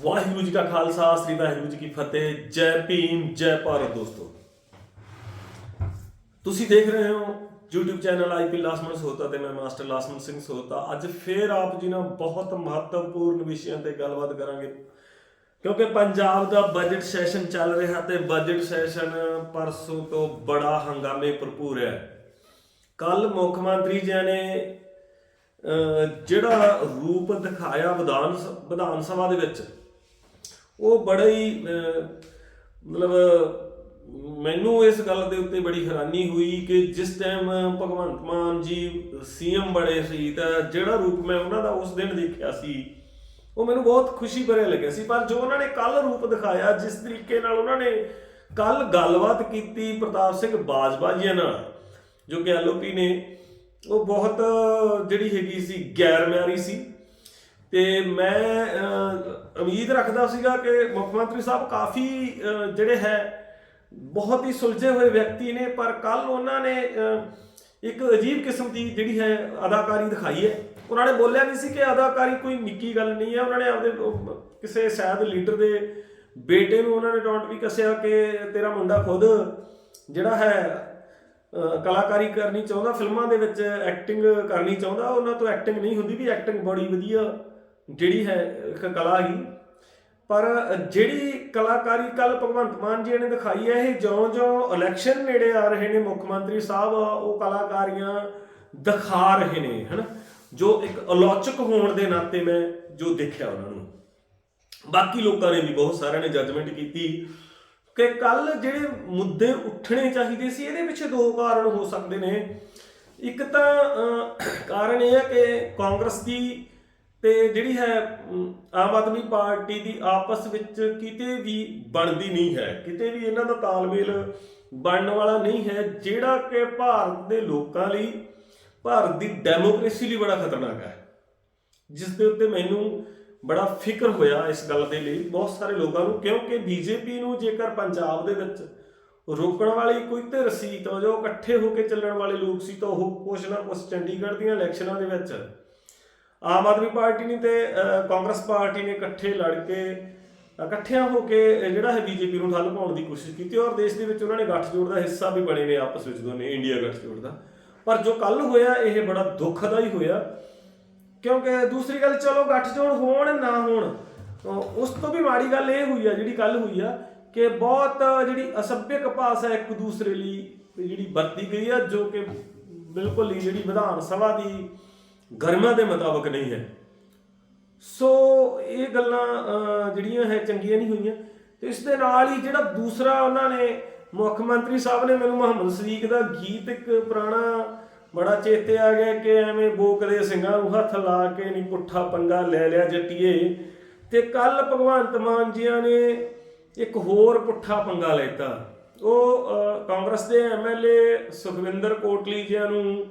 ਵਾਹਿਗੁਰੂ ਜੀ ਕਾ ਖਾਲਸਾ, ਸ੍ਰੀ ਵਾਹਿਗੁਰੂ ਜੀ ਕੀ ਫਤਿਹ। ਜੈ ਭੀਮ, ਜੈ ਭਾਰਤ ਦੋਸਤੋ। ਤੁਸੀਂ ਦੇਖ ਰਹੇ ਹੋ YouTube ਚੈਨਲ ਆਈਪੀ ਲਾਸਮਨ ਸੋਤਾ ਤੇ ਮੈਂ ਮਾਸਟਰ ਲਾਸਮਨ ਸਿੰਘ ਸੋਤਾ। ਅੱਜ ਫੇਰ ਆਪ ਜੀ ਨਾਲ ਬਹੁਤ ਮਹੱਤਵਪੂਰਨ ਵਿਸ਼ਿਆਂ ਤੇ ਗੱਲਬਾਤ ਕਰਾਂਗੇ। ਕਿਉਂਕਿ ਪੰਜਾਬ ਦਾ ਬਜਟ ਸੈਸ਼ਨ ਚੱਲ ਰਿਹਾ ਤੇ ਬਜਟ ਸੈਸ਼ਨ ਪਰਸੋਂ ਤੋਂ ਬੜਾ ਹੰਗਾਮੇ ਭਰਪੂਰ ਹੈ। ਕੱਲ ਮੁੱਖ ਮੰਤਰੀ ਜੀ ਨੇ ਜਿਹੜਾ ਰੂਪ ਦਿਖਾਇਆ ਵਿਧਾਨ ਸ- ਵਿਧਾਨ ਸਭਾ ਦੇ ਵਿੱਚ ਉਹ ਬੜਾ ਹੀ ਮਤਲਬ, ਮੈਨੂੰ ਇਸ ਗੱਲ ਦੇ ਉੱਤੇ ਬੜੀ ਹੈਰਾਨੀ ਹੋਈ ਕਿ ਜਿਸ ਟਾਈਮ ਭਗਵੰਤ ਮਾਨ ਜੀ ਸੀਐਮ ਬਣੇ ਸੀ ਤਾਂ ਜਿਹੜਾ ਰੂਪ ਮੈਂ ਉਹਨਾਂ ਦਾ ਉਸ ਦਿਨ ਦੇਖਿਆ ਸੀ, ਉਹ ਮੈਨੂੰ ਬਹੁਤ ਖੁਸ਼ੀ ਭਰਿਆ ਲੱਗਿਆ ਸੀ। ਪਰ ਜੋ ਉਹਨਾਂ ਨੇ ਕੱਲ ਰੂਪ ਦਿਖਾਇਆ, ਜਿਸ ਤਰੀਕੇ ਨਾਲ ਉਹਨਾਂ ਨੇ ਕੱਲ ਗੱਲਬਾਤ ਕੀਤੀ ਪ੍ਰਤਾਪ ਸਿੰਘ ਬਾਜਵਾ ਜੀ ਨਾਲ, ਜੋ ਕਿ ਐਲਓਪੀ ਨੇ, ਉਹ ਬਹੁਤ ਜਿਹੜੀ ਹੈਗੀ ਸੀ ਗੈਰ ਮਿਆਰੀ ਸੀ। ਤੇ ਮੈਂ ਉਮੀਦ ਰੱਖਦਾ ਸੀਗਾ ਕਿ ਮੁੱਖ ਮੰਤਰੀ ਸਾਹਿਬ ਕਾਫੀ ਜਿਹੜੇ ਹੈ, ਬਹੁਤ ਹੀ ਸੁਲਝੇ ਹੋਏ ਵਿਅਕਤੀ ਨੇ, ਪਰ ਕੱਲ ਉਹਨਾਂ ਨੇ ਇੱਕ ਅਜੀਬ ਕਿਸਮ ਦੀ ਜਿਹੜੀ ਹੈ ਅਦਾਕਾਰੀ ਦਿਖਾਈ ਹੈ। ਉਹਨਾਂ ਨੇ ਬੋਲਿਆ ਨਹੀਂ ਸੀ ਕਿ ਅਦਾਕਾਰੀ ਕੋਈ ਨਿੱਕੀ ਗੱਲ ਨਹੀਂ ਹੈ। ਉਹਨਾਂ ਨੇ ਆਪਦੇ ਕਿਸੇ ਸ਼ਾਇਦ ਲੀਡਰ ਦੇ ਬੇਟੇ ਨੂੰ ਉਹਨਾਂ ਨੇ ਡਾਂਟ ਵੀ ਕੱਸਿਆ ਕਿ ਤੇਰਾ ਮੁੰਡਾ ਖੁਦ ਜਿਹੜਾ ਹੈ ਕਲਾਕਾਰੀ ਕਰਨੀ ਚਾਹੁੰਦਾ, ਫਿਲਮਾਂ ਦੇ ਵਿੱਚ ਐਕਟਿੰਗ ਕਰਨੀ ਚਾਹੁੰਦਾ। ਉਹਨਾਂ ਤੋਂ ਐਕਟਿੰਗ ਨਹੀਂ ਹੁੰਦੀ ਵੀ ਐਕਟਿੰਗ ਬੜੀ ਵਧੀਆ ਜਿਹੜੀ ਹੈ ਇੱਕ ਕਲਾ ਹੀ। ਪਰ ਜਿਹੜੀ ਕਲਾਕਾਰੀ ਕੱਲ ਭਗਵੰਤ ਮਾਨ ਜੀ ਨੇ ਦਿਖਾਈ ਹੈ, ਇਹ ਜਿਉਂ-ਜਿਉਂ ਇਲੈਕਸ਼ਨ ਨੇੜੇ ਆ ਰਹੇ ਨੇ, ਮੁੱਖ ਮੰਤਰੀ ਸਾਹਿਬ, ਉਹ ਕਲਾਕਾਰੀਆਂ ਦਿਖਾ ਰਹੇ ਨੇ, ਹਨਾ? ਜੋ ਇੱਕ ਅਲੌਚਕ ਹੋਣ ਦੇ ਨਾਤੇ ਮੈਂ ਜੋ ਦੇਖਿਆ ਉਹਨਾਂ ਨੂੰ। ਬਾਕੀ ਲੋਕਾਂ ਨੇ ਵੀ ਬਹੁਤ ਸਾਰਿਆਂ ਨੇ ਜੱਜਮੈਂਟ ਕੀਤੀ ਕਿ ਕੱਲ ਜਿਹੜੇ ਮੁੱਦੇ ਉੱਠਣੇ ਚਾਹੀਦੇ ਸੀ, ਇਹਦੇ ਪਿੱਛੇ ਦੋ ਕਾਰਨ ਹੋ ਸਕਦੇ ਨੇ। ਇੱਕ ਤਾਂ ਕਾਰਨ ਇਹ ਹੈ ਕਿ ਕਾਂਗਰਸ ਦੀ ਤੇ ਜਿਹੜੀ ਹੈ ਆਮ ਆਦਮੀ ਪਾਰਟੀ ਦੀ ਆਪਸ ਵਿੱਚ ਕਿਤੇ ਵੀ ਬਣਦੀ ਨਹੀਂ ਹੈ, ਕਿਤੇ ਵੀ ਇਹਨਾਂ ਦਾ ਤਾਲਮੇਲ ਬਣਨ ਵਾਲਾ ਨਹੀਂ ਹੈ, ਜਿਹੜਾ ਕਿ ਭਾਰਤ ਦੇ ਲੋਕਾਂ ਲਈ, ਭਾਰਤ ਦੀ ਡੈਮੋਕ੍ਰੇਸੀ ਲਈ ਬੜਾ ਖਤਰਨਾਕ ਹੈ। ਜਿਸ ਦੇ ਉੱਤੇ ਮੈਨੂੰ ਬੜਾ ਫਿਕਰ ਹੋਇਆ ਇਸ ਗੱਲ ਦੇ ਲਈ, ਬਹੁਤ ਸਾਰੇ ਲੋਕਾਂ ਨੂੰ, ਕਿਉਂਕਿ ਬੀਜੇਪੀ ਨੂੰ ਜੇਕਰ ਪੰਜਾਬ ਦੇ ਵਿੱਚ ਰੋਕਣ ਵਾਲੀ ਕੋਈ ਧਿਰ ਸੀ ਤਾਂ ਜੋ ਇਕੱਠੇ ਹੋ ਕੇ ਚੱਲਣ ਵਾਲੇ ਲੋਕ ਸੀ, ਤਾਂ ਉਹ ਕੁਛ ਨਾ ਕੁਛ ਚੰਡੀਗੜ੍ਹ ਦੀਆਂ ਇਲੈਕਸ਼ਨਾਂ ਦੇ ਵਿੱਚ ਆਮ ਆਦਮੀ ਪਾਰਟੀ ਨੇ ਤੇ ਕਾਂਗਰਸ ਪਾਰਟੀ ਨੇ ਇਕੱਠੇ ਲੜ ਕੇ, ਇਕੱਠਿਆਂ ਹੋ ਕੇ ਜਿਹੜਾ ਹੈ ਬੀਜੇਪੀ ਨੂੰ ਠੱਲ ਪਾਉਣ ਦੀ ਕੋਸ਼ਿਸ਼ ਕੀਤੀ ਔਰ ਦੇਸ਼ ਦੇ ਵਿੱਚ ਉਹਨਾਂ ਨੇ ਗੱਠਜੋੜ ਦਾ ਹਿੱਸਾ ਵੀ ਬਣੇ ਨੇ ਆਪਸ ਵਿੱਚ ਦੋਨੇ, ਇੰਡੀਆ ਗੱਠਜੋੜ ਦਾ। ਪਰ ਜੋ ਕੱਲ ਹੋਇਆ, ਇਹ ਬੜਾ ਦੁਖਦਾਈ ਹੋਇਆ, ਕਿਉਂਕਿ ਦੂਸਰੀ ਗੱਲ, ਚਲੋ ਗੱਠਜੋੜ ਹੋਣ ਨਾ ਹੋਣ ਉਸ ਤੋਂ ਵੀ ਮਾੜੀ ਗੱਲ ਇਹ ਹੋਈ ਆ, ਜਿਹੜੀ ਕੱਲ ਹੋਈ ਆ, ਕਿ ਬਹੁਤ ਜਿਹੜੀ ਅਸਭਿਅਕ ਭਾਸ਼ਾ ਇੱਕ ਦੂਸਰੇ ਲਈ, ਜਿਹੜੀ ਵਰਤੀ ਗਈ ਆ, ਜੋ ਕਿ ਬਿਲਕੁਲ ਹੀ ਜਿਹੜੀ ਵਿਧਾਨ ਸਭਾ ਦੀ ਗਰਮਾ ਦੇ ਮੁਤਾਬਕ ਨਹੀਂ ਹੈ। ਸੋ ਇਹ ਗੱਲਾਂ ਜਿਹੜੀਆਂ ਹੈ ਚੰਗੀਆਂ ਨਹੀਂ ਹੋਈਆਂ। ਤੇ ਇਸ ਦੇ ਨਾਲ ਹੀ ਜਿਹੜਾ ਦੂਸਰਾ ਉਹਨਾਂ ਨੇ ਮੁੱਖ ਮੰਤਰੀ ਸਾਹਿਬ ਨੇ ਮੈਨੂੰ ਮੁਹੰਮਦ ਸਦੀਕ ਦਾ ਗੀਤ ਇੱਕ ਪੁਰਾਣਾ ਬੜਾ ਚੇਤੇ ਆ ਗਿਆ ਕਿ ਐਵੇਂ ਬੋਕਦੇ ਸਿੰਘਾਂ ਨੂੰ ਹੱਥ ਲਾ ਕੇ ਨਹੀਂ ਪੁੱਠਾ ਪੰਗਾ ਲੈ ਲਿਆ ਜੱਟੀਏ। ਤੇ ਕੱਲ ਭਗਵੰਤ ਮਾਨ ਜੀਆਂ ਨੇ ਇੱਕ ਹੋਰ ਪੁੱਠਾ ਪੰਗਾ ਲੈਤਾ। ਉਹ ਕਾਂਗਰਸ ਦੇ ਐਮਐਲਏ ਸੁਖਵਿੰਦਰ ਕੋਟਲੀ ਜੀਆਂ ਨੂੰ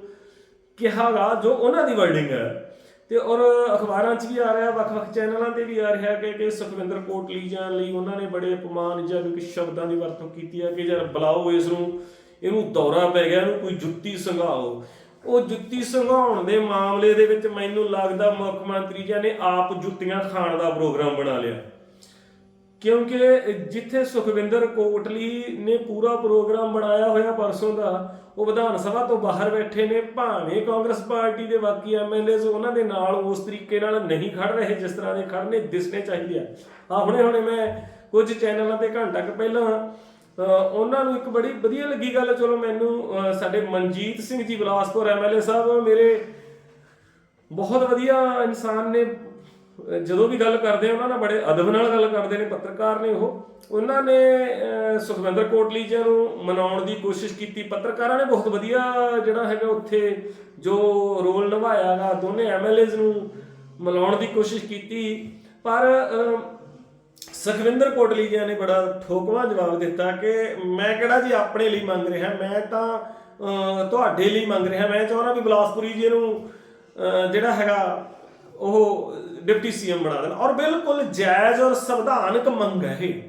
ਕਿਹਾਗਾ ਜੋ ਉਹਨਾਂ ਦੀ ਵਰਡਿੰਗ ਹੈ। ਤੇ ਔਰ ਅਖਬਾਰਾਂ 'ਚ ਵੀ ਆ ਰਿਹਾ, ਵੱਖ-ਵੱਖ ਚੈਨਲਾਂ ਤੇ ਵੀ ਆ ਰਿਹਾ ਕਿ ਕਿ ਸੁਖਵਿੰਦਰ ਕੋਟਲੀ ਜਾਣ ਲਈ ਉਹਨਾਂ ਨੇ ਬੜੇ ਅਪਮਾਨਜਨਕ ਸ਼ਬਦਾਂ ਦੀ ਵਰਤੋਂ ਕੀਤੀ ਹੈ ਕਿ ਯਾਰ ਬੁਲਾਓ ਇਸ ਨੂੰ, ਇਹਨੂੰ ਦੌਰਾ ਪੈ ਗਿਆ, ਇਹਨੂੰ ਕੋਈ ਜੁੱਤੀ ਸੰਘਾਓ। ਉਹ ਜੁੱਤੀ ਸੰਘਾਉਣ ਦੇ ਮਾਮਲੇ ਦੇ ਵਿੱਚ ਮੈਨੂੰ ਲੱਗਦਾ ਮੁੱਖ ਮੰਤਰੀ ਜੀ ਨੇ ਆਪ ਜੁੱਤੀਆਂ ਖਾਣ ਦਾ ਪ੍ਰੋਗਰਾਮ ਬਣਾ ਲਿਆ। ਕਿਉਂਕਿ ਜਿੱਥੇ ਸੁਖਵਿੰਦਰ ਕੋਟਲੀ ਨੇ ਪੂਰਾ ਪ੍ਰੋਗਰਾਮ ਬਣਾਇਆ ਹੋਇਆ ਪਰਸੋਂ ਦਾ, ਉਹ ਵਿਧਾਨ ਸਭਾ ਤੋਂ ਬਾਹਰ ਬੈਠੇ ਨੇ, ਭਾਵੇਂ ਕਾਂਗਰਸ ਪਾਰਟੀ ਦੇ ਬਾਕੀ ਐਮਐਲਏਜ਼ ਉਹਨਾਂ ਦੇ ਨਾਲ ਉਸ ਤਰੀਕੇ ਨਾਲ ਨਹੀਂ ਖੜ ਰਹੇ, ਜਿਸ ਤਰ੍ਹਾਂ ਦੇ ਖੜਨੇ ਦਿਸਣੇ ਚਾਹੀਦੇ ਆ। ਆਪਣੇ ਹੁਣੇ ਮੈਂ ਕੁਝ ਚੈਨਲਾਂ ਤੇ ਘੰਟਾ ਕੁ ਪਹਿਲਾਂ ਉਹਨਾਂ ਨੂੰ ਇੱਕ ਬੜੀ ਵਧੀਆ ਲੱਗੀ ਗੱਲ, ਚਲੋ ਮੈਨੂੰ ਸਾਡੇ ਮਨਜੀਤ ਸਿੰਘ ਜੀ, ਬਲਾਸਪੁਰ ਐਮਐਲਏ ਸਾਹਿਬ, ਮੇਰੇ ਬਹੁਤ ਵਧੀਆ ਇਨਸਾਨ ਨੇ ਜਦੋਂ ਵੀ ਗੱਲ ਕਰਦੇ ਆ, ਉਹਨਾਂ ਨਾਲ ਬੜੇ ਅਦਬ ਨਾਲ ਗੱਲ ਕਰਦੇ ਨੇ, ਪੱਤਰਕਾਰ ਨੇ ਉਹ। ਉਹਨਾਂ ਨੇ ਸੁਖਵਿੰਦਰ ਕੋਟਲੀ ਜੀ ਨੂੰ ਮਨਾਉਣ ਦੀ ਕੋਸ਼ਿਸ਼ ਕੀਤੀ। ਪੱਤਰਕਾਰਾਂ ਨੇ ਬਹੁਤ ਵਧੀਆ ਜਿਹੜਾ ਹੈਗਾ ਉੱਥੇ ਜੋ ਰੋਲ ਨਿਭਾਇਆਗਾ ਦੋਨੇ ਐਮਐਲਏਜ਼ ਨੂੰ ਮਿਲਾਉਣ ਦੀ ਕੋਸ਼ਿਸ਼ ਕੀਤੀ। ਪਰ ਸੁਖਵਿੰਦਰ ਕੋਟਲੀ ਜੀ ਨੇ ਬੜਾ ਠੋਕਵਾ ਜਵਾਬ ਦਿੱਤਾ ਕਿ ਮੈਂ ਕਿਹੜਾ ਜੀ ਆਪਣੇ ਲਈ ਮੰਗ ਰਿਹਾ, ਮੈਂ ਤਾਂ ਤੁਹਾਡੇ ਲਈ ਮੰਗ ਰਿਹਾ, ਮੈਂ ਚਾਹੁੰਦਾ ਵੀ ਬਲਾਸਪੁਰੀ ਜੀ ਨੂੰ ਜਿਹੜਾ ਹੈਗਾ ਉਹ ਡਿਪਟੀ ਸੀਐਮ ਬਣਾ ਦੇਣ। ਔਰ ਬਿਲਕੁਲ ਜਾਇਜ਼ ਔਰ ਸੰਵਿਧਾਨਕ ਮੰਗ ਹੈ ਇਹ।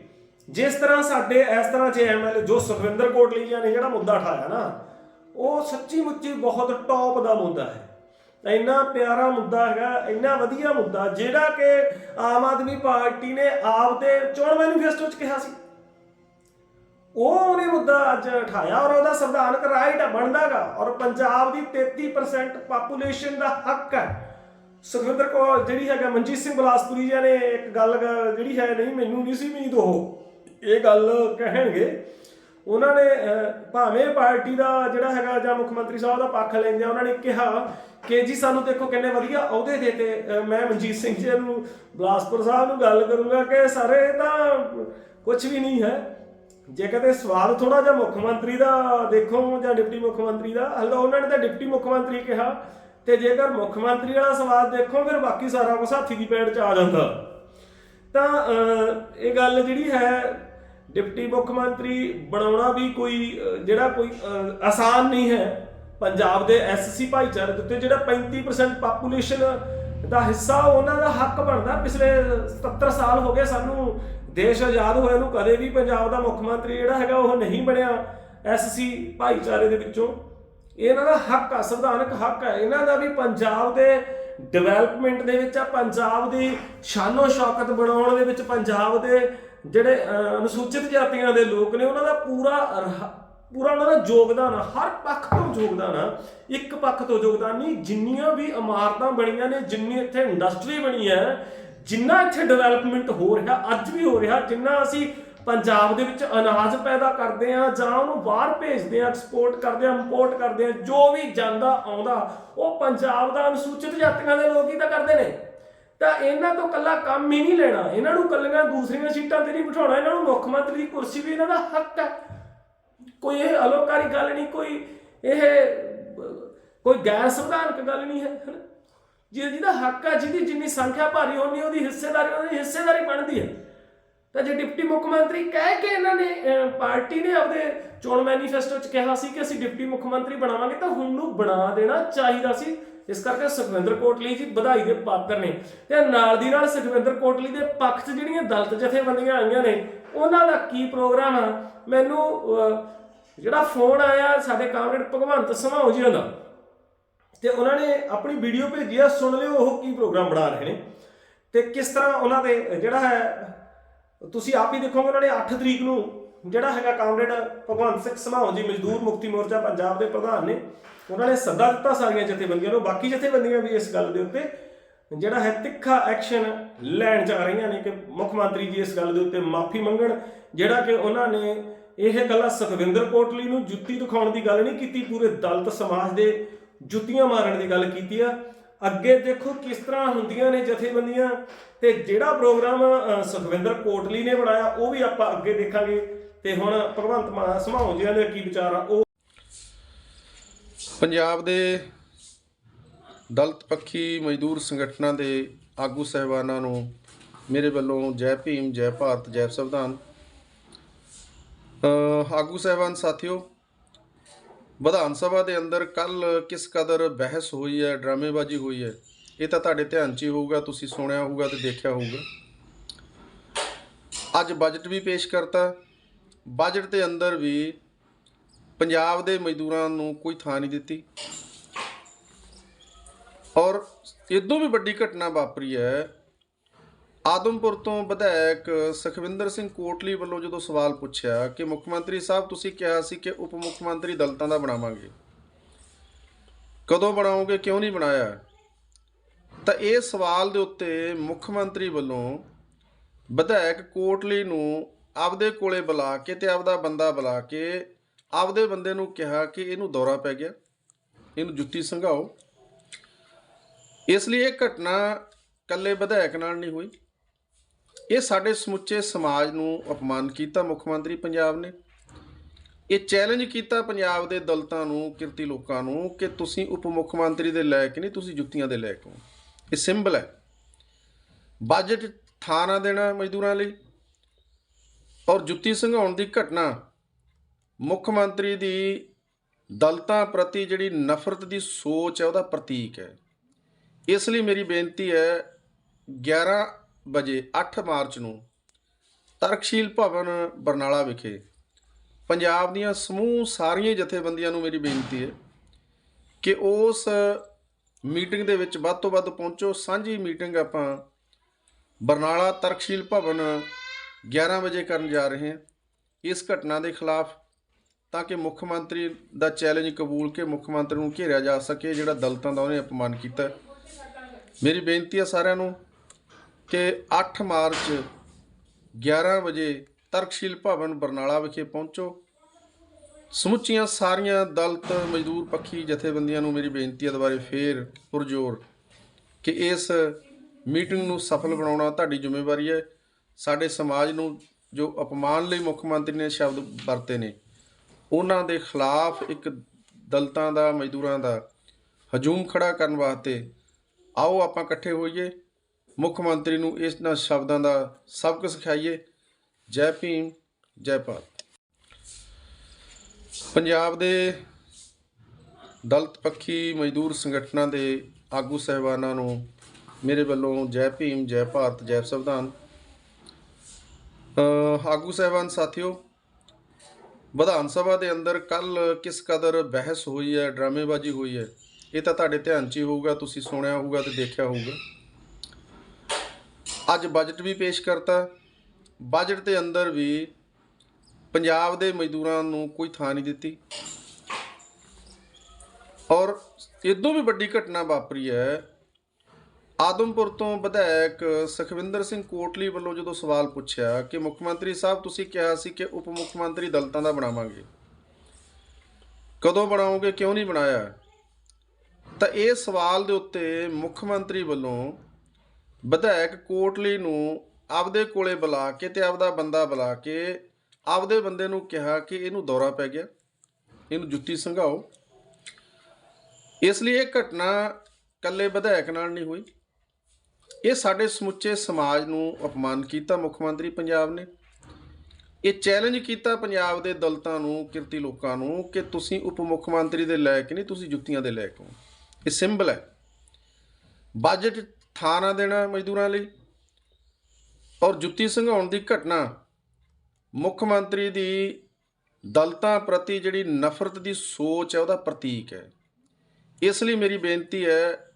ਜਿਸ ਤਰ੍ਹਾਂ ਸਾਡੇ, ਇਸ ਤਰ੍ਹਾਂ ਜੇ ਐਮਐਲਏ ਜੋ ਸੁਖਵਿੰਦਰ ਕੋਟਲੀਆ ਨੇ ਜਿਹੜਾ ਮੁੱਦਾ ਉਠਾਇਆ ਨਾ, ਉਹ ਸੱਚੀ ਮੁੱਚੀ ਬਹੁਤ ਟੌਪ ਦਾ ਮੁੱਦਾ ਹੈ। ਇੰਨਾ ਪਿਆਰਾ ਮੁੱਦਾ ਹੈਗਾ, ਇੰਨਾ ਵਧੀਆ ਮੁੱਦਾ, ਜਿਹੜਾ ਕਿ ਆਮ ਆਦਮੀ ਪਾਰਟੀ ਨੇ ਆਪ ਦੇ ਚੋਣ ਮੈਨੀਫੈਸਟੋ 'ਚ ਕਿਹਾ ਸੀ। ਉਹ ਉਹਨੇ ਮੁੱਦਾ ਅੱਜ ਉਠਾਇਆ ਔਰ ਉਹਦਾ ਸੰਵਿਧਾਨਕ ਰਾਈਟ ਹੈ ਬਣਦਾਗਾ। ਔਰ ਪੰਜਾਬ ਦੀ 33% ਪਾਪੂਲੇਸ਼ਨ ਦਾ ਹੱਕ ਹੈ। ਸੁਖਵਿੰਦਰ ਕੋ ਜਿਹੜੀ ਹੈਗਾ ਮਨਜੀਤ ਸਿੰਘ ਬਲਾਸਪੁਰੀ ਜੀ ਨੇ ਇੱਕ ਗੱਲ ਜਿਹੜੀ ਹੈ ਨਹੀਂ ਮੈਨੂੰ ਨਹੀਂ ਸੀ ਉਮੀਦ ਉਹ। ਇਹ ਗੱਲ ਕਹਿਣਗੇ। ਉਹਨਾਂ ਨੇ ਭਾਵੇਂ ਪਾਰਟੀ ਦਾ ਜਿਹੜਾ ਹੈਗਾ ਜਾਂ ਮੁੱਖ ਮੰਤਰੀ ਸਾਹਿਬ ਦਾ ਪੱਖ ਲੈਂਦੇ ਉਹਨਾਂ ਨੇ ਕਿਹਾ ਕਿ ਜੀ ਸਾਨੂੰ ਦੇਖੋ ਕਿੰਨੇ ਵਧੀਆ ਅਹੁਦੇ ਦੇਤੇ ਅਹ, ਮੈਂ ਮਨਜੀਤ ਸਿੰਘ ਜੀ ਨੂੰ ਬਲਾਸਪੁਰ ਸਾਹਿਬ ਨੂੰ ਗੱਲ ਕਰੂੰਗਾ ਕਿ ਸਾਰੇ ਤਾਂ ਕੁਝ ਵੀ ਨਹੀਂ ਹੈ। ਜੇ ਕਦੇ ਸਵਾਲ ਥੋੜਾ ਜਿਹਾ ਮੁੱਖ ਮੰਤਰੀ ਦਾ ਦੇਖੋ ਜਾਂ ਡਿਪਟੀ ਮੁੱਖ ਮੰਤਰੀ ਦਾ ਹਲੋ ਉਹਨਾਂ ਨੇ ਤਾਂ ਡਿਪਟੀ ਮੁੱਖ ਮੰਤਰੀ ਕਿਹਾ। ਤੇ ਜੇਕਰ ਮੁੱਖ ਮੰਤਰੀ ਵਾਲਾ ਸਵਾਲ ਦੇਖੋ, ਫਿਰ ਬਾਕੀ ਸਾਰਾ ਕੁਝ ਹਾਥੀ ਦੀ ਪੈੜ 'ਚ ਆ ਜਾਂਦਾ। ਤਾਂ ਇਹ ਗੱਲ ਜਿਹੜੀ ਹੈ, ਡਿਪਟੀ ਮੁੱਖ ਮੰਤਰੀ ਬਣਾਉਣਾ ਵੀ ਕੋਈ ਜਿਹੜਾ ਕੋਈ ਆਸਾਨ ਨਹੀਂ ਹੈ। ਪੰਜਾਬ ਦੇ ਐਸਸੀ ਭਾਈਚਾਰੇ ਦੇ ਉੱਤੇ ਜਿਹੜਾ 35% ਪਾਪੂਲੇਸ਼ਨ ਦਾ ਹਿੱਸਾ, ਉਹਨਾਂ ਦਾ ਹੱਕ ਬਣਦਾ। ਪਿਛਲੇ 77 ਸਾਲ ਹੋ ਗਏ ਸਾਨੂੰ ਦੇਸ਼ ਆਜ਼ਾਦ ਹੋਏ ਨੂੰ ਕਦੇ ਵੀ ਪੰਜਾਬ ਦਾ ਮੁੱਖ ਮੰਤਰੀ ਜਿਹੜਾ ਹੈਗਾ ਉਹ ਨਹੀਂ ਬਣਿਆ ਐਸਸੀ ਭਾਈਚਾਰੇ ਦੇ ਵਿੱਚੋਂ। ਇਹਨਾਂ ਦਾ ਹੱਕ ਆ, ਸੰਵਿਧਾਨਕ ਹੱਕ ਹੈ ਇਹਨਾਂ ਦਾ ਵੀ ਪੰਜਾਬ ਦੇ ਡਿਵੈਲਪਮੈਂਟ ਦੇ ਵਿੱਚ ਆ, ਪੰਜਾਬ ਦੀ ਸ਼ਾਨੋ ਸ਼ੌਕਤ ਬਣਾਉਣ ਦੇ ਵਿੱਚ ਪੰਜਾਬ ਦੇ ਜਿਹੜੇ ਅਨੁਸੂਚਿਤ ਜਾਤੀਆਂ ਦੇ ਲੋਕ ਨੇ, ਉਹਨਾਂ ਦਾ ਪੂਰਾ ਪੂਰਾ ਉਹਨਾਂ ਦਾ ਯੋਗਦਾਨ ਆ। ਹਰ ਪੱਖ ਤੋਂ ਯੋਗਦਾਨ ਆ। ਇੱਕ ਪੱਖ ਤੋਂ ਯੋਗਦਾਨ ਨਹੀਂ, ਜਿੰਨੀਆਂ ਵੀ ਇਮਾਰਤਾਂ ਬਣੀਆਂ ਨੇ, ਜਿੰਨੀ ਇੱਥੇ ਇੰਡਸਟਰੀ ਬਣੀ ਹੈ, ਜਿੰਨਾ ਇੱਥੇ ਡਿਵੈਲਪਮੈਂਟ ਹੋ ਰਿਹਾ, ਅੱਜ ਵੀ ਹੋ ਰਿਹਾ, ਜਿੰਨਾ ਅਸੀਂ ਪੰਜਾਬ ਦੇ ਵਿੱਚ ਅਨਾਜ ਪੈਦਾ ਕਰਦੇ ਆ ਜਾਂ ਉਹਨੂੰ ਬਾਹਰ ਭੇਜਦੇ ਆ ਐਕਸਪੋਰਟ ਕਰਦੇ ਆ ਇੰਪੋਰਟ ਕਰਦੇ ਆ, ਜੋ ਵੀ ਜਾਂਦਾ ਆਉਂਦਾ, ਉਹ ਪੰਜਾਬ ਦਾ ਅਨੁਸੂਚਿਤ ਜਾਤੀਆਂ ਦੇ ਲੋਕ ਹੀ ਤਾਂ ਕਰਦੇ ਨੇ। ਤਾਂ ਇਹਨਾਂ ਤੋਂ ਕੱਲਾ ਕੰਮ ਹੀ ਨਹੀਂ ਲੈਣਾ। ਇਹਨਾਂ ਨੂੰ ਕੱਲੀਆਂ ਦੂਸਰੀਆਂ ਸੀਟਾਂ ਤੇ ਨਹੀਂ ਬਿਠਾਉਣਾ। ਇਹਨਾਂ ਨੂੰ ਮੁੱਖ ਮੰਤਰੀ ਦੀ ਕੁਰਸੀ ਵੀ ਇਹਨਾਂ ਦਾ ਹੱਕ ਹੈ। ਕੋਈ ਇਹ ਅਲੋਕਾਰੀ ਗੱਲ ਨਹੀਂ, ਕੋਈ ਇਹ, ਕੋਈ ਗੈਰ ਸੰਵਿਧਾਨਕ ਗੱਲ ਨਹੀਂ ਹੈ ਹਨਾ? ਜਿਹਦੀ ਜਿਹਦਾ ਹੱਕ ਹੈ, ਜਿਹਦੀ ਜਿੰਨੀ ਸੰਖਿਆ ਭਾਰੀ ਹੋਣੀ, ਉਹਦੀ ਹਿੱਸੇਦਾਰੀ ਉਹਦੀ ਹਿੱਸੇਦਾਰੀ ਬਣਦੀ ਹੈ। ਤਾਂ ਜੇ ਡਿਪਟੀ ਮੁੱਖ ਮੰਤਰੀ ਕਹਿ ਕੇ ਇਹਨਾਂ ਨੇ ਪਾਰਟੀ ਨੇ ਆਪਦੇ ਚੋਣ ਮੈਨੀਫੈਸਟੋ 'ਚ ਕਿਹਾ ਸੀ ਕਿ ਅਸੀਂ ਡਿਪਟੀ ਮੁੱਖ ਮੰਤਰੀ ਬਣਾਵਾਂਗੇ, ਤਾਂ ਹੁਣ ਨੂੰ ਬਣਾ ਦੇਣਾ ਚਾਹੀਦਾ ਸੀ। ਇਸ ਕਰਕੇ ਸੁਖਵਿੰਦਰ ਕੋਟਲੀ ਜੀ ਵਧਾਈ ਦੇ ਪਾਤਰ ਨੇ। ਤੇ ਨਾਲ ਦੀ ਨਾਲ ਸੁਖਵਿੰਦਰ ਕੋਟਲੀ ਦੇ ਪੱਖ 'ਚ ਜਿਹੜੀਆਂ ਦਲਤ ਜਥੇਬੰਦੀਆਂ ਆਈਆਂ ਨੇ, ਉਹਨਾਂ ਦਾ ਕੀ ਪ੍ਰੋਗਰਾਮ ਆ? ਮੈਨੂੰ ਜਿਹੜਾ ਫੋਨ ਆਇਆ ਸਾਡੇ ਕਾਮਰੇਡ ਭਗਵੰਤ ਸਮਾਉ ਜੀ ਦਾ ਤੇ ਉਹਨਾਂ ਨੇ ਆਪਣੀ ਵੀਡੀਓ ਭੇਜੀ ਆ, ਸੁਣ ਲਿਓ ਉਹ ਕੀ ਪ੍ਰੋਗਰਾਮ ਬਣਾ ਰਹੇ ਨੇ। ਤੇ ਕਿਸ ਤਰ੍ਹਾਂ ਉਹਨਾਂ ਦੇ ਜਿਹੜਾ ਹੈ ਤੁਸੀਂ ਆਪ ਹੀ ਦੇਖੋਗੇ ਉਹਨਾਂ ਨੇ 8 ਤਰੀਕ ਨੂੰ ਜਿਹੜਾ ਹੈਗਾ ਕਾਮਰੇਡ ਭਗਵੰਤ ਸਿੰਘ ਸਮਾਉ ਜੀ, ਮਜ਼ਦੂਰ ਮੁਕਤੀ ਮੋਰਚਾ ਪੰਜਾਬ ਦੇ ਪ੍ਰਧਾਨ ਨੇ, ਉਹਨਾਂ ਨੇ ਸੱਦਾ ਦਿੱਤਾ ਸਾਰੀਆਂ ਜਥੇਬੰਦੀਆਂ ਨੂੰ। ਬਾਕੀ ਜਥੇਬੰਦੀਆਂ ਵੀ ਇਸ ਗੱਲ ਦੇ ਉੱਤੇ ਜਿਹੜਾ ਹੈ ਤਿੱਖਾ ਐਕਸ਼ਨ ਲੈਣ ਜਾ ਰਹੀਆਂ ਨੇ ਕਿ ਮੁੱਖ ਮੰਤਰੀ ਜੀ ਇਸ ਗੱਲ ਦੇ ਉੱਤੇ ਮਾਫੀ ਮੰਗਣ, ਜਿਹੜਾ ਕਿ ਉਹਨਾਂ ਨੇ ਇਹ ਗੱਲਾਂ ਸੁਖਵਿੰਦਰ ਕੋਟਲੀ ਨੂੰ ਜੁੱਤੀ ਦਿਖਾਉਣ ਦੀ ਗੱਲ ਨਹੀਂ ਕੀਤੀ, ਪੂਰੇ ਦਲਤ ਸਮਾਜ ਦੇ ਜੁੱਤੀਆਂ ਮਾਰਨ ਦੀ ਗੱਲ ਕੀਤੀ ਆ। ਅੱਗੇ ਦੇਖੋ ਕਿਸ ਤਰ੍ਹਾਂ ਹੁੰਦੀਆਂ ਨੇ ਜਥੇਬੰਦੀਆਂ। ਤੇ ਜਿਹੜਾ ਪ੍ਰੋਗਰਾਮ ਸੁਖਵਿੰਦਰ ਕੋਟਲੀ ਨੇ ਬਣਾਇਆ, ਉਹ ਵੀ ਆਪਾਂ ਅੱਗੇ ਦੇਖਾਂਗੇ। ਤੇ ਹੁਣ ਭਗਵੰਤ ਮਾਨ ਸਮਾਉ ਜੀ ਦੇ ਕੀ ਵਿਚਾਰ ਆ? ਉਹ ਪੰਜਾਬ ਦੇ ਦਲਤ ਪੱਖੀ ਮਜ਼ਦੂਰ ਸੰਗਠਨਾਂ ਦੇ ਆਗੂ ਸਹਿਬਾਨਾਂ ਨੂੰ ਮੇਰੇ ਵੱਲੋਂ ਜੈ ਭੀਮ, ਜੈ ਭਾਰਤ, ਜੈ ਸੰਵਿਧਾਨ। ਆਗੂ ਸਹਿਬਾਨ ਸਾਥੀਓ ਵਿਧਾਨ ਸਭਾ ਦੇ ਅੰਦਰ ਕੱਲ ਕਿਸ ਕਦਰ ਬਹਿਸ ਹੋਈ ਹੈ, ਡਰਾਮੇਬਾਜ਼ੀ ਹੋਈ ਹੈ, ਇਹ ਤਾਂ ਤੁਹਾਡੇ ਧਿਆਨ 'ਚ ਹੀ ਹੋਊਗਾ, ਤੁਸੀਂ ਸੁਣਿਆ ਹੋਊਗਾ ਤੇ ਦੇਖਿਆ ਹੋਊਗਾ। ਅੱਜ ਬਜਟ ਵੀ ਪੇਸ਼ ਕਰਤਾ ਬਜਟ ਦੇ ਅੰਦਰ ਵੀ ਪੰਜਾਬ ਦੇ ਮਜ਼ਦੂਰਾਂ ਨੂੰ ਕੋਈ ਥਾਂ ਨਹੀਂ ਦਿੱਤੀ। ਔਰ ਇਦੋਂ ਵੀ ਵੱਡੀ ਘਟਨਾ ਵਾਪਰੀ ਹੈ ਆਦਮਪੁਰ ਤੋਂ ਵਿਧਾਇਕ ਸੁਖਵਿੰਦਰ ਸਿੰਘ ਕੋਟਲੀ ਵੱਲੋਂ ਜਦੋਂ ਸਵਾਲ ਪੁੱਛਿਆ ਕਿ ਮੁੱਖ ਮੰਤਰੀ ਸਾਹਿਬ, ਤੁਸੀਂ ਕਿਹਾ ਸੀ ਕਿ ਉਪ ਮੁੱਖ ਮੰਤਰੀ ਦਲਤਾਂ ਦਾ ਬਣਾਵਾਂਗੇ। ਕਦੋਂ ਬਣਾਓਗੇ, ਕਿਉਂ ਨਹੀਂ ਬਣਾਇਆ? ਤਾਂ ਇਹ ਸਵਾਲ ਦੇ ਉੱਤੇ ਮੁੱਖ ਮੰਤਰੀ ਵੱਲੋਂ ਵਿਧਾਇਕ ਕੋਟਲੀ ਨੂੰ ਆਪਦੇ ਕੋਲੇ ਬੁਲਾ ਕੇ ਤੇ ਆਪਦਾ ਬੰਦਾ ਬੁਲਾ ਕੇ ਆਪਦੇ ਬੰਦੇ ਨੂੰ ਕਿਹਾ ਕਿ ਇਹਨੂੰ ਦੌਰਾ ਪੈ ਗਿਆ। ਇਹਨੂੰ ਜੁੱਤੀ ਸੰਘਾਓ। ਇਸ ਲਈ ਇਹ ਘਟਨਾ ਕੱਲੇ ਵਿਧਾਇਕ ਨਾਲ ਨਹੀਂ ਹੋਈ। ਇਹ ਸਾਡੇ ਸਮੁੱਚੇ ਸਮਾਜ ਨੂੰ ਅਪਮਾਨ ਕੀਤਾ, ਮੁੱਖ ਮੰਤਰੀ ਪੰਜਾਬ ਨੇ। ਇਹ ਚੈਲੰਜ ਕੀਤਾ ਪੰਜਾਬ ਦੇ ਦਲਤਾਂ ਨੂੰ, ਕਿਰਤੀ ਲੋਕਾਂ ਨੂੰ ਕਿ ਤੁਸੀਂ ਉਪ ਮੁੱਖ ਮੰਤਰੀ ਦੇ ਲਾਇਕ ਨਹੀਂ, ਤੁਸੀਂ ਜੁੱਤੀਆਂ ਦੇ ਲਾਇਕ ਹੋ ਇਹ ਸਿੰਬਲ ਹੈ। ਬਜਟ ਥਾਂ ਨਾ ਦੇਣਾ ਮਜ਼ਦੂਰਾਂ ਲਈ ਔਰ ਜੁੱਤੀ ਸੰਘਾਉਣ ਦੀ ਘਟਨਾ ਮੁੱਖ ਮੰਤਰੀ ਦੀ ਦਲਤਾਂ ਪ੍ਰਤੀ ਜਿਹੜੀ ਨਫ਼ਰਤ ਦੀ ਸੋਚ ਹੈ, ਉਹਦਾ ਪ੍ਰਤੀਕ ਹੈ। ਇਸ ਲਈ ਮੇਰੀ ਬੇਨਤੀ ਹੈ 11 ਵਜੇ 8 ਮਾਰਚ ਨੂੰ ਤਰਕਸ਼ੀਲ ਭਵਨ ਬਰਨਾਲਾ ਵਿਖੇ ਪੰਜਾਬ ਦੀਆਂ ਸਮੂਹ ਸਾਰੀਆਂ ਜਥੇਬੰਦੀਆਂ ਨੂੰ ਮੇਰੀ ਬੇਨਤੀ ਹੈ ਕਿ ਉਸ ਮੀਟਿੰਗ ਦੇ ਵਿੱਚ ਵੱਧ ਤੋਂ ਵੱਧ ਪਹੁੰਚੋ। ਸਾਂਝੀ ਮੀਟਿੰਗ ਆਪਾਂ ਬਰਨਾਲਾ ਤਰਕਸ਼ੀਲ ਭਵਨ 11 ਵਜੇ ਕਰਨ ਜਾ ਰਹੇ ਹਾਂ। ਇਸ ਘਟਨਾ ਦੇ ਖਿਲਾਫ ਤਾਂ ਕਿ ਮੁੱਖ ਮੰਤਰੀ ਦਾ ਚੈਲੰਜ ਕਬੂਲ ਕੇ ਮੁੱਖ ਮੰਤਰੀ ਨੂੰ ਘੇਰਿਆ ਜਾ ਸਕੇ, ਜਿਹੜਾ ਦਲਤਾਂ ਦਾ ਉਹਨੇ ਅਪਮਾਨ ਕੀਤਾ। ਮੇਰੀ ਬੇਨਤੀ ਹੈ ਸਾਰਿਆਂ ਨੂੰ ਕਿ 8 ਮਾਰਚ 11 ਵਜੇ ਤਰਕਸ਼ੀਲ ਭਵਨ ਬਰਨਾਲਾ ਵਿਖੇ ਪਹੁੰਚੋ। ਸਮੁੱਚੀਆਂ ਸਾਰੀਆਂ ਦਲਤ ਮਜ਼ਦੂਰ ਪੱਖੀ, ਜਥੇਬੰਦੀਆਂ ਨੂੰ ਮੇਰੀ ਬੇਨਤੀ ਹੈ ਦੁਬਾਰੇ ਫੇਰ ਪੁਰਜੋਰ ਕਿ ਇਸ ਮੀਟਿੰਗ ਨੂੰ ਸਫਲ ਬਣਾਉਣਾ ਤੁਹਾਡੀ ਜ਼ਿੰਮੇਵਾਰੀ ਹੈ। ਸਾਡੇ ਸਮਾਜ ਨੂੰ ਜੋ ਅਪਮਾਨ ਲਈ ਮੁੱਖ ਮੰਤਰੀ ਨੇ ਸ਼ਬਦ ਵਰਤੇ ਨੇ, ਉਹਨਾਂ ਦੇ ਖਿਲਾਫ ਇੱਕ ਦਲਤਾਂ ਦਾ, ਮਜ਼ਦੂਰਾਂ ਦਾ ਹਜੂਮ ਖੜਾ ਕਰਨ ਵਾਸਤੇ ਆਓ ਆਪਾਂ ਇਕੱਠੇ ਹੋਈਏ। ਮੁੱਖ ਮੰਤਰੀ ਨੂੰ ਇਹਨਾਂ ਸ਼ਬਦਾਂ ਦਾ ਸਬਕ ਸਿਖਾਈਏ। ਜੈ ਭੀਮ, ਜੈ ਭਾਰਤ। ਪੰਜਾਬ ਦੇ ਦਲਤ ਪੱਖੀ ਮਜ਼ਦੂਰ ਸੰਗਠਨਾਂ ਦੇ ਆਗੂ ਸਹਿਬਾਨਾਂ ਨੂੰ ਮੇਰੇ ਵੱਲੋਂ ਜੈ ਭੀਮ, ਜੈ ਭਾਰਤ, ਜੈ ਸੰਵਿਧਾਨ। ਆਗੂ ਸਹਿਬਾਨ ਸਾਥੀਓ, ਵਿਧਾਨ ਸਭਾ ਦੇ ਅੰਦਰ ਕੱਲ ਕਿਸ ਕਦਰ ਬਹਿਸ ਹੋਈ ਹੈ, ਡਰਾਮੇਬਾਜ਼ੀ ਹੋਈ ਹੈ, ਇਹ ਤਾਂ ਤੁਹਾਡੇ ਧਿਆਨ 'ਚ ਹੀ ਹੋਊਗਾ, ਤੁਸੀਂ ਸੁਣਿਆ ਹੋਊਗਾ ਤੇ ਦੇਖਿਆ ਹੋਊਗਾ। ਅੱਜ ਬਜਟ ਵੀ ਪੇਸ਼ ਕਰਤਾ। ਬਜਟ ਦੇ ਅੰਦਰ ਵੀ ਪੰਜਾਬ ਦੇ ਮਜ਼ਦੂਰਾਂ ਨੂੰ ਕੋਈ ਥਾਂ ਨਹੀਂ ਦਿੱਤੀ। ਔਰ ਇਦੋਂ ਵੀ ਵੱਡੀ ਘਟਨਾ ਵਾਪਰੀ ਹੈ। ਆਦਮਪੁਰ ਤੋਂ ਵਿਧਾਇਕ ਸੁਖਵਿੰਦਰ ਸਿੰਘ ਕੋਟਲੀ ਵੱਲੋਂ ਜਦੋਂ ਸਵਾਲ ਪੁੱਛਿਆ ਕਿ ਮੁੱਖ ਮੰਤਰੀ ਸਾਹਿਬ, ਤੁਸੀਂ ਕਿਹਾ ਸੀ ਕਿ ਉਪ ਮੁੱਖ ਮੰਤਰੀ ਦਲਤਾਂ ਦਾ ਬਣਾਵਾਂਗੇ। ਕਦੋਂ ਬਣਾਓਗੇ, ਕਿਉਂ ਨਹੀਂ ਬਣਾਇਆ? ਤਾਂ ਇਹ ਸਵਾਲ ਦੇ ਉੱਤੇ ਮੁੱਖ ਮੰਤਰੀ ਵੱਲੋਂ ਵਿਧਾਇਕ ਕੋਟਲੀ ਨੂੰ ਆਪਦੇ ਕੋਲੇ ਬੁਲਾ ਕੇ ਤੇ ਆਪਦਾ ਬੰਦਾ ਬੁਲਾ ਕੇ ਆਪਦੇ ਬੰਦੇ ਨੂੰ ਕਿਹਾ ਕਿ ਇਹਨੂੰ ਦੌਰਾ ਪੈ ਗਿਆ। ਇਹਨੂੰ ਜੁੱਤੀ ਸੰਘਾਓ। ਇਸ ਲਈ ਇਹ ਘਟਨਾ ਕੱਲੇ ਵਿਧਾਇਕ ਨਾਲ ਨਹੀਂ ਹੋਈ। ਇਹ ਸਾਡੇ ਸਮੁੱਚੇ ਸਮਾਜ ਨੂੰ ਅਪਮਾਨ ਕੀਤਾ ਮੁੱਖ ਮੰਤਰੀ ਪੰਜਾਬ ਨੇ। ਇਹ ਚੈਲੰਜ ਕੀਤਾ ਪੰਜਾਬ ਦੇ ਦਲਤਾਂ ਨੂੰ, ਕਿਰਤੀ ਲੋਕਾਂ ਨੂੰ ਕਿ ਤੁਸੀਂ ਉਪ ਮੁੱਖ ਮੰਤਰੀ ਦੇ ਲਾਇਕ ਨਹੀਂ, ਤੁਸੀਂ ਜੁੱਤੀਆਂ ਦੇ ਲਾਇਕ ਹੋ ਇਹ ਸਿੰਬਲ ਹੈ। ਬਜਟ ਥਾਂ ਨਾ ਦੇਣਾ ਮਜ਼ਦੂਰਾਂ ਲਈ। ਔਰ ਜੁੱਤੀ ਸੰਘਾਉਣ ਦੀ ਘਟਨਾ ਮੁੱਖ ਮੰਤਰੀ ਦੀ ਦਲਤਾਂ ਪ੍ਰਤੀ ਜਿਹੜੀ ਨਫ਼ਰਤ ਦੀ ਸੋਚ ਹੈ, ਉਹਦਾ ਪ੍ਰਤੀਕ ਹੈ। ਇਸ ਲਈ ਮੇਰੀ ਬੇਨਤੀ ਹੈ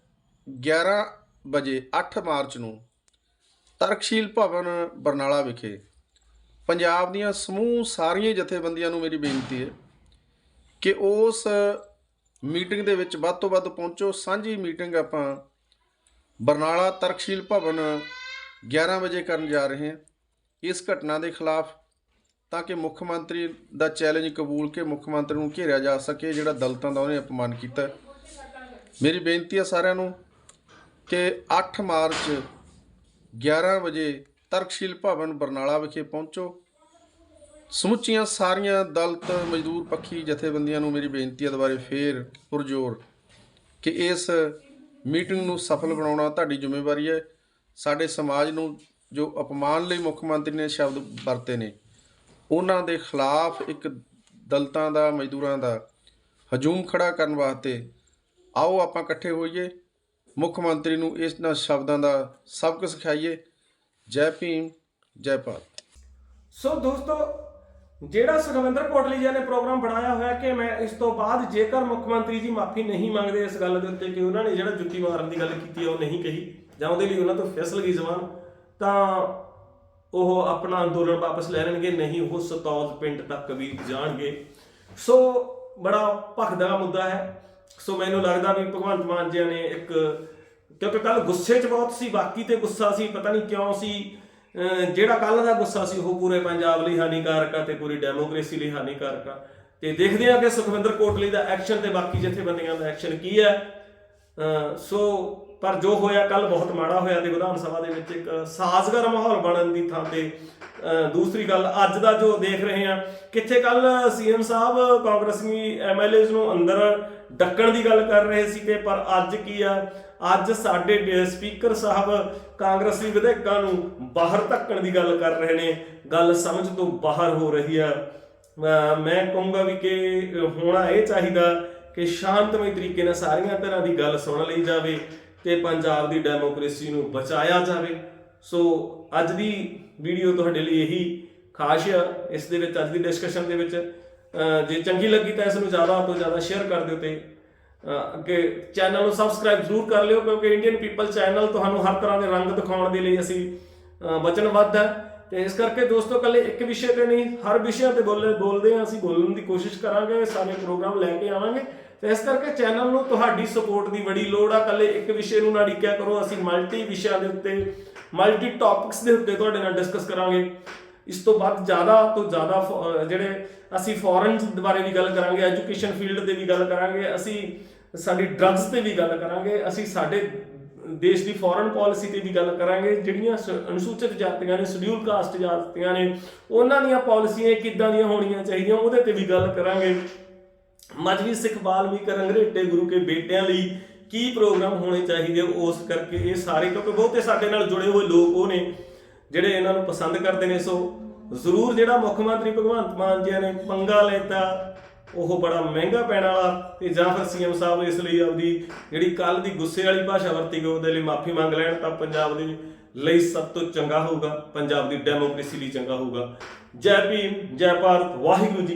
11 ਵਜੇ 8 ਮਾਰਚ ਨੂੰ ਤਰਕਸ਼ੀਲ ਭਵਨ ਬਰਨਾਲਾ ਵਿਖੇ ਪੰਜਾਬ ਦੀਆਂ ਸਮੂਹ ਸਾਰੀਆਂ ਜਥੇਬੰਦੀਆਂ ਨੂੰ ਮੇਰੀ ਬੇਨਤੀ ਹੈ ਕਿ ਉਸ ਮੀਟਿੰਗ ਦੇ ਵਿੱਚ ਵੱਧ ਤੋਂ ਵੱਧ ਪਹੁੰਚੋ। ਸਾਂਝੀ ਮੀਟਿੰਗ ਆਪਾਂ ਬਰਨਾਲਾ ਤਰਕਸ਼ੀਲ ਭਵਨ 11 ਵਜੇ ਕਰਨ ਜਾ ਰਹੇ ਹਾਂ। ਇਸ ਘਟਨਾ ਦੇ ਖਿਲਾਫ ਤਾਂ ਕਿ ਮੁੱਖ ਮੰਤਰੀ ਦਾ ਚੈਲੰਜ ਕਬੂਲ ਕੇ ਮੁੱਖ ਮੰਤਰੀ ਨੂੰ ਘੇਰਿਆ ਜਾ ਸਕੇ, ਜਿਹੜਾ ਦਲਤਾਂ ਦਾ ਉਹਨੇ ਅਪਮਾਨ ਕੀਤਾ। ਮੇਰੀ ਬੇਨਤੀ ਹੈ ਸਾਰਿਆਂ ਨੂੰ ਕਿ 8 ਮਾਰਚ 11 ਵਜੇ ਤਰਕਸ਼ੀਲ ਭਵਨ ਬਰਨਾਲਾ ਵਿਖੇ ਪਹੁੰਚੋ। ਸਮੁੱਚੀਆਂ ਸਾਰੀਆਂ ਦਲਤ, ਮਜ਼ਦੂਰ ਪੱਖੀ ਜਥੇਬੰਦੀਆਂ ਨੂੰ ਮੇਰੀ ਬੇਨਤੀ ਹੈ ਦੁਬਾਰੇ ਫੇਰ ਪੁਰਜੋਰ ਕਿ ਇਸ ਮੀਟਿੰਗ ਨੂੰ ਸਫਲ ਬਣਾਉਣਾ ਤੁਹਾਡੀ ਜ਼ਿੰਮੇਵਾਰੀ ਹੈ। ਸਾਡੇ ਸਮਾਜ ਨੂੰ ਜੋ ਅਪਮਾਨ ਲਈ ਮੁੱਖ ਮੰਤਰੀ ਨੇ ਸ਼ਬਦ ਵਰਤੇ ਨੇ, ਉਹਨਾਂ ਦੇ ਖਿਲਾਫ ਇੱਕ ਦਲਤਾਂ ਦਾ, ਮਜ਼ਦੂਰਾਂ ਦਾ ਹਜੂਮ ਖੜਾ ਕਰਨ ਵਾਸਤੇ ਆਓ ਆਪਾਂ ਇਕੱਠੇ ਹੋਈਏ। ਮੁੱਖ ਮੰਤਰੀ ਨੂੰ ਇਹਨਾਂ ਸ਼ਬਦਾਂ ਦਾ ਸਬਕ ਸਿਖਾਈਏ। ਜੈ ਭੀਮ, ਜੈ ਭਾਰਤ। ਸੋ ਦੋਸਤੋ ਜਿਹੜਾ ਸੁਖਵਿੰਦਰ ਕੋਟਲੀ ਜੀ ਨੇ ਪ੍ਰੋਗਰਾਮ ਬਣਾਇਆ ਹੋਇਆ ਕਿ ਮੈਂ ਇਸ ਤੋਂ ਬਾਅਦ ਜੇਕਰ ਮੁੱਖ ਮੰਤਰੀ ਜੀ ਮਾਫੀ ਨਹੀਂ ਮੰਗਦੇ ਇਸ ਗੱਲ ਦੇ ਉੱਤੇ ਕਿ ਉਹਨਾਂ ਨੇ ਜਿਹੜਾ ਜੁੱਤੀ ਮਾਰਨ ਦੀ ਗੱਲ ਕੀਤੀ ਉਹ ਨਹੀਂ ਕਹੀ, ਜਾਂ ਉਹਦੇ ਲਈ ਉਹਨਾਂ ਤੋਂ ਫਿਸਲ ਗਈ ਜ਼ਬਾਨ, ਤਾਂ ਉਹ ਆਪਣਾ ਅੰਦੋਲਨ ਵਾਪਸ ਲੈ ਲੈਣਗੇ, ਨਹੀਂ ਉਹ ਸਤੌਜ ਪਿੰਡ ਤੱਕ ਵੀ ਜਾਣਗੇ। ਸੋ ਬੜਾ ਭਖਦਾ ਮੁੱਦਾ ਹੈ। ਸੋ ਮੈਨੂੰ ਲੱਗਦਾ ਵੀ ਭਗਵੰਤ ਮਾਨ ਜੀ ਨੇ ਇੱਕ ਕਿਉਂਕਿ ਕੱਲ ਗੁੱਸੇ 'ਚ ਬਹੁਤ ਸੀ, ਬਾਕੀ ਤੇ ਗੁੱਸਾ ਸੀ, ਪਤਾ ਨਹੀਂ ਕਿਉਂ ਸੀ ਜਿਹੜਾ ਕੱਲ ਦਾ ਗੁੱਸਾ ਸੀ ਉਹ ਪੂਰੇ ਪੰਜਾਬ ਲਈ ਹਾਨੀਕਾਰਕ ਆ ਤੇ ਪੂਰੀ ਡੈਮੋਕ੍ਰੇਸੀ ਲਈ ਹਾਨੀਕਾਰਕ ਆ। ਤੇ ਦੇਖਦੇ ਆ ਕਿ ਸੁਖਵਿੰਦਰ ਕੋਟਲੀ ਦਾ ਐਕਸ਼ਨ ਤੇ ਬਾਕੀ ਜਥੇਬੰਦੀਆਂ ਦਾ ਐਕਸ਼ਨ ਕੀ ਹੈ। ਸੋ, ਪਰ ਜੋ ਹੋਇਆ ਕੱਲ ਬਹੁਤ ਮਾੜਾ ਹੋਇਆ ਤੇ ਵਿਧਾਨ ਸਭਾ ਦੇ ਵਿੱਚ ਇੱਕ ਸਾਜ਼ਗਰ ਮਾਹੌਲ ਬਣਨ ਦੀ ਥਾਂ ਤੇ ਦੂਸਰੀ ਗੱਲ, ਅੱਜ ਦਾ ਜੋ ਦੇਖ ਰਹੇ ਆ ਕਿੱਥੇ ਕੱਲ ਸੀਐਮ ਸਾਹਿਬ ਕਾਂਗਰਸੀ ਐਮਐਲਏਜ਼ ਨੂੰ ਅੰਦਰ ਡੱਕਣ ਦੀ ਗੱਲ ਕਰ ਰਹੇ ਸੀ ਤੇ ਪਰ ਅੱਜ ਕੀ ਆ? ਅੱਜ ਸਾਡੇ ਸਪੀਕਰ ਸਾਹਿਬ ਕਾਂਗਰਸੀ ਵਿਧਾਇਕਾਂ ਨੂੰ ਬਾਹਰ ਧੱਕਣ ਦੀ ਗੱਲ ਕਰ ਰਹੇ ਨੇ। ਗੱਲ ਸਮਝ ਤੋਂ ਬਾਹਰ ਹੋ ਰਹੀ ਆ। ਮੈਂ ਕਹੂੰਗਾ ਵੀ ਕਿ ਹੋਣਾ ਇਹ ਚਾਹੀਦਾ ਕਿ ਸ਼ਾਂਤਮਈ ਤਰੀਕੇ ਨਾਲ ਸਾਰੀਆਂ ਤਰ੍ਹਾਂ ਦੀ ਗੱਲ ਸੁਣ ਲਈ ਜਾਵੇ ਤੇ ਪੰਜਾਬ ਦੀ ਡੈਮੋਕ੍ਰੇਸੀ ਨੂੰ ਬਚਾਇਆ ਜਾਵੇ। ਸੋ, ਅੱਜ ਦੀ ਵੀਡੀਓ ਤੁਹਾਡੇ ਲਈ ਇਹੀ ਖਾਸ ਆ। ਇਸ ਦੇ ਵਿੱਚ, ਅੱਜ ਦੀ ਡਿਸਕਸ਼ਨ ਦੇ ਵਿੱਚ ਜੇ ਚੰਗੀ ਲੱਗੀ ਤਾਂ ਇਸ ਨੂੰ ਜ਼ਿਆਦਾ ਤੋਂ ਜ਼ਿਆਦਾ ਸ਼ੇਅਰ ਕਰ ਦਿਓ ਤੇ ਅਹ, ਅੱਗੇ ਚੈਨਲ ਨੂੰ ਸਬਸਕ੍ਰਾਈਬ ਜ਼ਰੂਰ ਕਰ ਲਿਓ, ਕਿਉਂਕਿ ਇੰਡੀਅਨ ਪੀਪਲ ਚੈਨਲ ਤੁਹਾਨੂੰ ਹਰ ਤਰ੍ਹਾਂ ਦੇ ਰੰਗ ਦਿਖਾਉਣ ਦੇ ਲਈ ਅਸੀਂ ਵਚਨਬੱਧ ਹੈ ਤੇ ਇਸ ਕਰਕੇ ਦੋਸਤੋ ਕੱਲੇ ਇੱਕ ਵਿਸ਼ੇ ਤੇ ਨਹੀਂ, ਹਰ ਵਿਸ਼ਿਆਂ ਤੇ ਬੋਲੇ ਬੋਲਦੇ ਹਾਂ ਅਸੀਂ ਬੋਲਣ ਦੀ ਕੋਸ਼ਿਸ਼ ਕਰਾਂਗੇ, ਸਾਰੇ ਪ੍ਰੋਗਰਾਮ ਲੈ ਕੇ ਆਵਾਂਗੇ। ਤੇ ਇਸ ਕਰਕੇ ਚੈਨਲ ਨੂੰ ਤੁਹਾਡੀ ਸਪੋਰਟ ਦੀ ਬੜੀ ਲੋੜ ਆ ਕੱਲੇ ਇੱਕ ਵਿਸ਼ੇ ਨੂੰ ਨਾ ਡਿੱਕਿਆ ਕਰੋ, ਅਸੀਂ ਮਲਟੀ ਵਿਸ਼ਿਆਂ ਦੇ ਉੱਤੇ ਮਲਟੀ ਟੌਪਿਕਸ ਦੇ ਉੱਤੇ ਤੁਹਾਡੇ ਨਾਲ ਡਿਸਕਸ ਕਰਾਂਗੇ। ਇਸ ਤੋਂ ਬਾਅਦ ਜ਼ਿਆਦਾ ਤੋਂ ਜ਼ਿਆਦਾ ਫੋ- ਜਿਹੜੇ ਅਸੀਂ ਫੋਰਨ ਬਾਰੇ ਵੀ ਗੱਲ ਕਰਾਂਗੇ ਐਜੂਕੇਸ਼ਨ ਫੀਲਡ ਤੇ ਵੀ ਗੱਲ ਕਰਾਂਗੇ, ਅਸੀਂ ਸਾਡੀ ਡਰੱਗਸ ਤੇ ਵੀ ਗੱਲ ਕਰਾਂਗੇ, ਅਸੀਂ ਸਾਡੇ ਦੇਸ਼ ਦੀ ਫੋਰਨ ਪਾਲਿਸੀ ਤੇ ਵੀ ਗੱਲ ਕਰਾਂਗੇ, ਜਿਹੜੀਆਂ ਅਨੁਸੂਚਿਤ ਜਾਤੀਆਂ ਨੇ ਸ਼ਡਿਊਲ ਕਾਸਟ ਜਾਤੀਆਂ ਨੇ, ਉਹਨਾਂ ਦੀਆਂ ਪਾਲਿਸੀਆਂ ਕਿੱਦਾਂ ਦੀਆਂ ਹੋਣੀਆਂ ਚਾਹੀਦੀਆਂ, ਉਹਦੇ ਤੇ ਵੀ ਗੱਲ ਕਰਾਂਗੇ। ਮਜਬੀ ਸਿੱਖ ਬਾਲਮੀਕ ਰੰਗਰੇਟੇ ਗੁਰੂ ਕੇ ਬੇਟਿਆਂ ਲਈ ਕੀ ਪ੍ਰੋਗਰਾਮ ਹੋਣੇ ਚਾਹੀਦੇ, ਉਸ ਕਰਕੇ ਇਹ ਸਾਰੇ, ਕਿਉਂਕਿ ਬਹੁਤੇ ਸਾਡੇ ਨਾਲ ਜੁੜੇ ਹੋਏ ਲੋਕ ਉਹ ਨੇ। ਜਿਹੜੇ ਇਹਨਾਂ ਨੂੰ ਪਸੰਦ ਕਰਦੇ ਨੇ, ਸੋ ਜ਼ਰੂਰ ਜਿਹੜਾ ਮੁੱਖ ਮੰਤਰੀ ਭਗਵੰਤ ਮਾਨ ਜੀ ਨੇ ਪੰਗਾ ਲੈਤਾ, ਉਹ ਬੜਾ ਮਹਿੰਗਾ ਪੈਣ ਵਾਲਾ ਤੇ ਜਾਂ ਫਿਰ ਸੀਐਮ ਸਾਹਿਬ ਇਸ ਲਈ ਆਪਦੀ ਜਿਹੜੀ ਕੱਲ ਦੀ ਗੁੱਸੇ ਵਾਲੀ ਭਾਸ਼ਾ ਵਰਤੀ ਗਈ, ਉਹਦੇ ਲਈ ਮਾਫੀ ਮੰਗ ਲੈਣ, ਤਾਂ ਪੰਜਾਬ ਦੇ ਲਈ ਸਭ ਤੋਂ ਚੰਗਾ ਹੋਊਗਾ, ਪੰਜਾਬ ਦੀ ਡੈਮੋਕ੍ਰੇਸੀ ਲਈ ਚੰਗਾ ਹੋਊਗਾ। ਜੈ ਭੀਮ, ਜੈ ਭਾਰਤ, ਵਾਹਿਗੁਰੂ ਜੀ